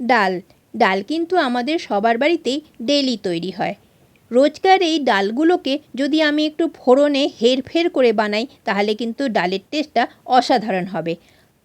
ডাল। ডাল কিন্তু আমাদের সবার বাড়িতেই ডেলি তৈরি হয়। রোজকার এই ডালগুলোকে যদি আমি একটু ফোড়নে হেরফের করে বানাই, তাহলে কিন্তু ডালের টেস্টটা অসাধারণ হবে।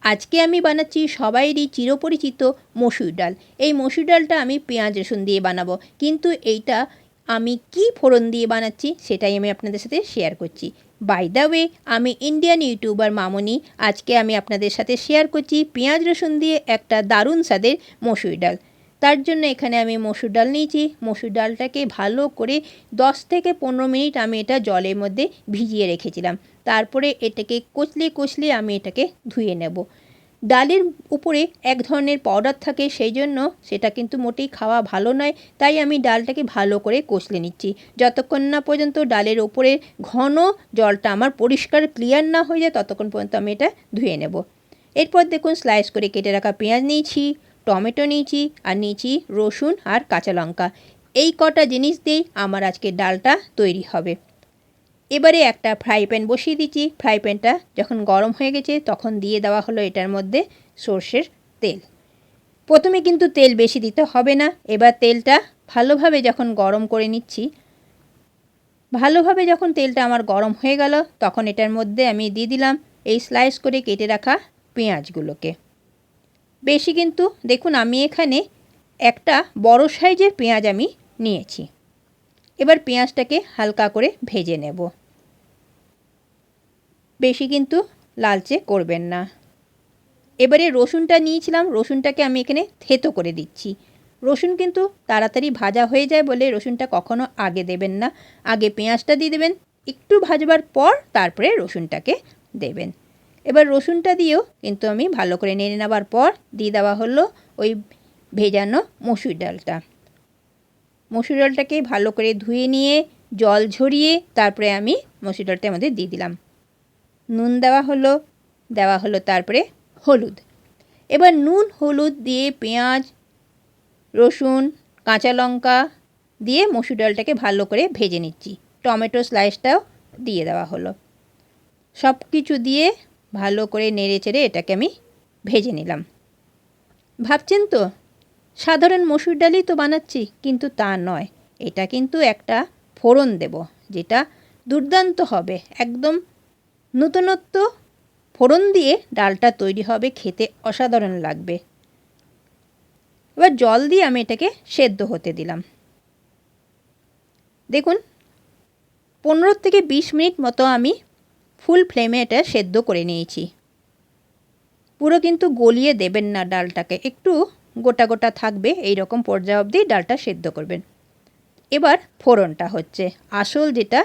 আজকে আমি বানাচ্ছি সবাইরই চিরপরিচিত মসুর ডাল। এই মসুর ডালটা আমি পেঁয়াজ, রসুন দিয়ে বানাবো। কিন্তু এইটা আমি কি ফোড়ন দিয়ে বানাচ্ছি, সেটাই আমি আপনাদের সাথে শেয়ার করছি। বাই দ্য ওয়ে আমি ইন্ডিয়ান ইউটিউবার মামনি। আজকে আমি আপনাদের সাথে শেয়ার করছি পেঁয়াজ রসুন দিয়ে একটা দারুণ স্বাদের মসুর ডাল। তার জন্য এখানে আমি মসুর ডাল নিয়েছি। মসুর ডালটাকে ভালো করে দশ থেকে পনেরো মিনিট আমি এটা জলের মধ্যে ভিজিয়ে রেখেছিলাম। তারপরে এটাকে কচলে কচলে আমি এটাকে ধুয়ে নেব। ডালের উপরে এক ধরনের পাউডার থাকে, সেই জন্য সেটা কিন্তু মোটেই খাওয়া ভালো নয়। তাই আমি ডালটাকে ভালো করে কষলে নিচ্ছি। যতক্ষণ না পর্যন্ত ডালের ওপরে ঘন জলটা আমার পরিষ্কার ক্লিয়ার না হয়ে যায়, ততক্ষণ পর্যন্ত আমি এটা ধুয়ে নেব। এরপর দেখুন স্লাইস করে কেটে রাখা পেঁয়াজ নিয়েছি, টমেটো নিয়েছি, আর নিয়েছি রসুন আর কাঁচা লঙ্কা। এই কটা জিনিস দিয়েই আমার আজকে ডালটা তৈরি হবে। এবারে একটা ফ্রাই প্যান বসিয়ে দিচ্ছি। ফ্রাই প্যানটা যখন গরম হয়ে গেছে, তখন দিয়ে দেওয়া হলো এটার মধ্যে সর্ষের তেল। প্রথমে কিন্তু তেল বেশি দিতে হবে না। এবার তেলটা ভালোভাবে যখন গরম করে নিচ্ছি, ভালোভাবে যখন তেলটা আমার গরম হয়ে গেল, তখন এটার মধ্যে আমি দিয়ে দিলাম এই স্লাইস করে কেটে রাখা পেঁয়াজগুলোকে। বেশি কিন্তু, দেখুন আমি এখানে একটা বড় সাইজের পেঁয়াজ আমি নিয়েছি। এবার পেঁয়াজটাকে হালকা করে ভেজে নেব। বেশি কিন্তু লালচে করবেন না। এবারে রসুনটা নিয়েছিলাম, রসুনটাকে আমি এখানে থেতো করে দিচ্ছি। রসুন কিন্তু তাড়াতাড়ি ভাজা হয়ে যায় বলে রসুনটা কখনো আগে দেবেন না। আগে পেঁয়াজটা দিয়ে দেবেন, একটু ভাজবার পর তারপরে রসুনটাকে দেবেন। এবার রসুনটা দিয়েও কিন্তু আমি ভালো করে নেড়ে নেওয়ার পর দিয়ে দেওয়া হলো ওই ভেজানো মসুর ডালটা। মসুর ডালটাকে ভালো করে ধুয়ে নিয়ে, জল ঝরিয়ে তারপরে আমি মসুর ডালটা আমাদের দিয়ে দিলাম। নুন দেওয়া হলো দেওয়া হলো তারপরে হলুদ। এবার নুন, হলুদ দিয়ে পেঁয়াজ, রসুন, কাঁচা লঙ্কা দিয়ে মসুর ডালটাকে ভালো করে ভেজে নিচ্ছি। টমেটো স্লাইসটাও দিয়ে দেওয়া হলো। সব কিছু দিয়ে ভালো করে নেড়ে চেড়ে এটাকে আমি ভেজে নিলাম। ভাবছেন তো, সাধারণ মসুর ডালই তো বানাচ্ছি, কিন্তু তা নয়। এটা কিন্তু একটা ফোড়ন দেব, যেটা দুর্দান্ত হবে, একদম নূতনত্ব ফোড়ন দিয়ে ডালটা তৈরি হবে, খেতে অসাধারণ লাগবে। এবার জল দিয়ে আমি এটাকে সেদ্ধ হতে দিলাম। দেখুন, পনেরো থেকে বিশ মিনিট মতো আমি ফুল ফ্লেমে এটা সেদ্ধ করে নিয়েছি। পুরো কিন্তু গলিয়ে দেবেন না ডালটাকে, একটু গোটা গোটা থাকবে এই রকম পর্যায় অবধি ডালটা সেদ্ধ করবেন। এবার ফোড়নটা হচ্ছে। আসল যেটা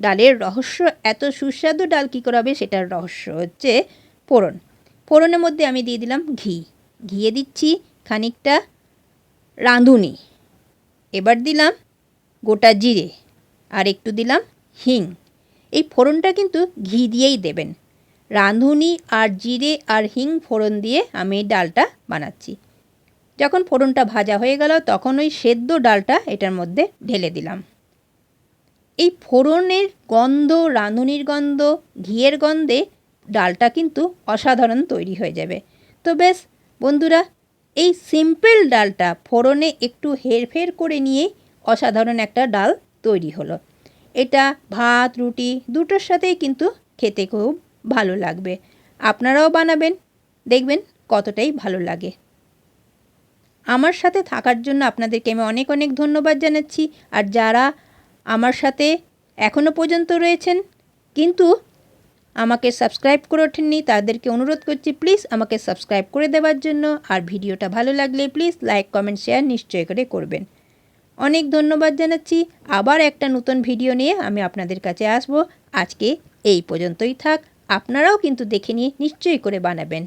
ডালের রহস্য, এত সুস্বাদু ডাল কী করে হবে সেটার রহস্য হচ্ছে ফোড়ন। ফোড়নের মধ্যে আমি দিয়ে দিলাম ঘি। ঘিয়ে দিচ্ছি খানিকটা রাঁধুনি। এবার দিলাম গোটা জিরে আর একটু দিলাম হিং। এই ফোড়নটা কিন্তু ঘি দিয়েই দেবেন। রাঁধুনি আর জিরে আর হিং ফোড়ন দিয়ে আমি ডালটা বানাচ্ছি। যখন ফোড়নটা ভাজা হয়ে গেল তখন ওই সেদ্ধ ডালটা এটার মধ্যে ঢেলে দিলাম। এই ফোড়নের গন্ধ, রাঁধুনির গন্ধ, ঘিয়ের গন্ধে ডালটা কিন্তু অসাধারণ তৈরি হয়ে যাবে। তো বেশ বন্ধুরা, এই সিম্পল ডালটা ফোড়নে একটু হেরফের করে নিয়েই অসাধারণ একটা ডাল তৈরি হলো। এটা ভাত, রুটি দুটোর সাথেই কিন্তু খেতে খুব ভালো লাগবে। আপনারাও বানাবেন, দেখবেন কতটাই ভালো লাগে। আমার সাথে থাকার জন্য আপনাদেরকে আমি অনেক অনেক ধন্যবাদ জানাচ্ছি। আর যারা আমার সাথে এখনও পর্যন্ত রয়েছেন। কিন্তু আমাকে সাবস্ক্রাইব করে ওঠেননি, তাদেরকে অনুরোধ করছি প্লিজ আমাকে সাবস্ক্রাইব করে দেওয়ার জন্য। আর ভিডিওটা ভালো লাগলে প্লিজ লাইক, কমেন্ট, শেয়ার নিশ্চয় করে করবেন। অনেক ধন্যবাদ জানাচ্ছি। আবার একটা নতুন ভিডিও নিয়ে আমি আপনাদের কাছে আসব। আজকে এই পর্যন্তই থাক। আপনারাও কিন্তু দেখে নিয়ে নিশ্চয়ই করে বানাবেন।